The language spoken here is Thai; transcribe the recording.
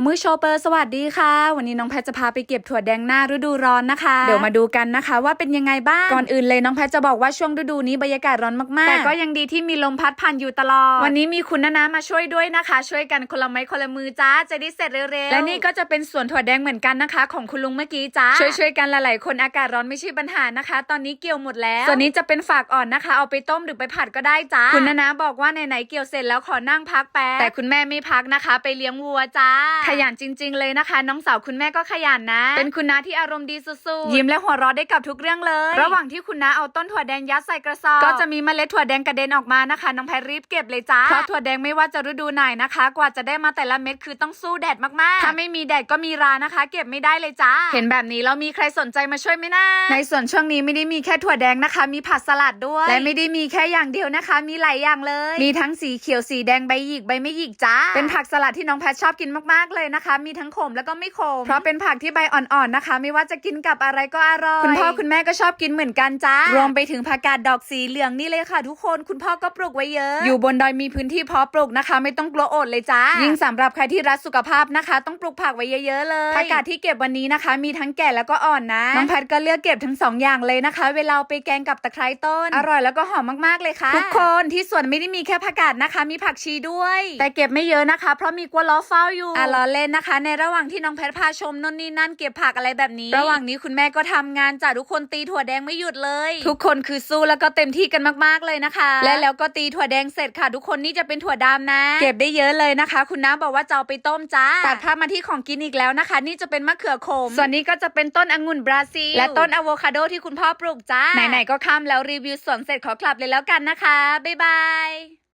โอ้มือโชเปอร์สวัสดีค่ะ วันนี้น้องแพทจะพาไปเก็บถั่วแดงหน้าฤดูร้อนนะคะ เดี๋ยวมาดูกันนะคะว่าเป็นยังไงบ้าง ก่อนอื่นเลยน้องแพทจะบอกว่าช่วงฤดูนี้บรรยากาศร้อนมากๆ แต่ก็ยังดีที่มีลมพัดผ่านอยู่ตลอด วันนี้มีคุณนานามาช่วยด้วยนะคะ ช่วยกันคนละไม้คนละมือจ้าจะได้เสร็จเร็วๆ และนี่ก็จะเป็นสวนถั่วแดงเหมือนกันนะคะ ของคุณลุงเมื่อกี้จ้า ช่วยๆกันหลายๆคนอากาศร้อนไม่ใช่ปัญหานะคะ ตอนนี้เกี่ยวหมดแล้ว ส่วนนี้จะเป็นฝากอ่อนนะคะ เอาไปต้มหรือไปผัดก็ได้จ้า คุณนานาบอกว่าไหนๆเกี่ยวเสร็จแล้วขอนั่งพักแป๊บแต่คุณแม่ไม่พักนะคะ ไปเลี้ยงวัวจ้าขยันจริง ๆ เลยนะคะ น้องสาวคุณแม่ก็ขยันนะ เป็นคุณน้าที่อารมณ์ดีสุดๆยิ้มและหัวเราะได้กับทุกเรื่องเลย ระหว่างที่คุณน้าเอาต้นถั่วแดงยัดใส่กระสอบก็จะมีเมล็ดถั่วแดงกระเด็นออกมานะคะ น้องแพรรีบเก็บเลยจ้าเพราะถั่วแดงไม่ว่าจะฤดูไหนนะคะ กว่าจะได้มาแต่ละเม็ดคือต้องสู้แดดมากๆ ถ้าไม่มีแดดก็มีรานะคะ เก็บไม่ได้เลยจ้าเห็นแบบนี้แล้วมีใครสนใจมาช่วยไหมนะในส่วนช่วงนี้ไม่ได้มีแค่ถั่วแดงนะคะ มีผักสลัดด้วยและไม่ได้มีแค่อย่างเดียวนะคะ มีหลายอย่างเลย มีทั้งสีเขียวสีแดงใบหยิกใบไม่หยิกจ้าเป็นผักสลัดที่น้องแพทชอบกินมากๆเลยนะคะ มีทั้งขมแล้วก็ไม่ขม เพราะเป็นผักที่ใบอ่อนๆนะคะ ไม่ว่าจะกินกับอะไรก็อร่อย คุณพ่อคุณแม่ก็ชอบกินเหมือนกันจ้ารวมไปถึงผักกาดดอกสีเหลืองนี่เลยค่ะ ทุกคนคุณพ่อก็ปลูกไว้เยอะ อยู่บนดอยมีพื้นที่เพาะปลูกนะคะ ไม่ต้องกลัวอดเลยจ้ายิ่งสำหรับใครที่รักสุขภาพนะคะ ต้องปลูกผักไว้เยอะๆเลยผักกาดที่เก็บวันนี้นะคะ มีทั้งแก่แล้วก็อ่อนนะน้องแพทก็เลือกเก็บทั้งสองอย่างเลยนะคะ เวลาเอาไปแกงกับตะไคร้ต้น อร่อยแล้วก็หอมมากๆเลยค่ะทุกคนที่สวนไม่ได้มีแค่ผักกาดนะคะ มีผักชีด้วย แต่เก็บไม่เยอะนะคะ เพราะมีกลัวล้อเฝ้าอยู่อะล้อเล่นนะคะ ในระหว่างที่น้องแพทพาชมนนนี่นั่นเก็บผักอะไรแบบนี้ ระหว่างนี้คุณแม่ก็ทำงานจ้ะทุกคนตีถั่วแดงไม่หยุดเลย ทุกคนคือสู้แล้วก็เต็มที่กันมากๆเลยนะคะ และแล้วก็ตีถั่วแดงเสร็จค่ะ ทุกคนนี่จะเป็นถั่วดำนะ เก็บได้เยอะเลยนะคะ คุณน้าบอกว่าจะเอาไปต้มจ้าตัดภาพมาที่ของกินอีกแล้วนะคะ นี่จะเป็นมะเขือโขมส่วนนี้ก็จะเป็นต้นองุ่นบราซิลและต้นอะโวคาโดที่คุณพ่อปลูกจ้าไหนๆก็ข้ามแล้วรีวิวสวนเสร็จขอกลับเลยแล้วกันนะคะบ๊ายบาย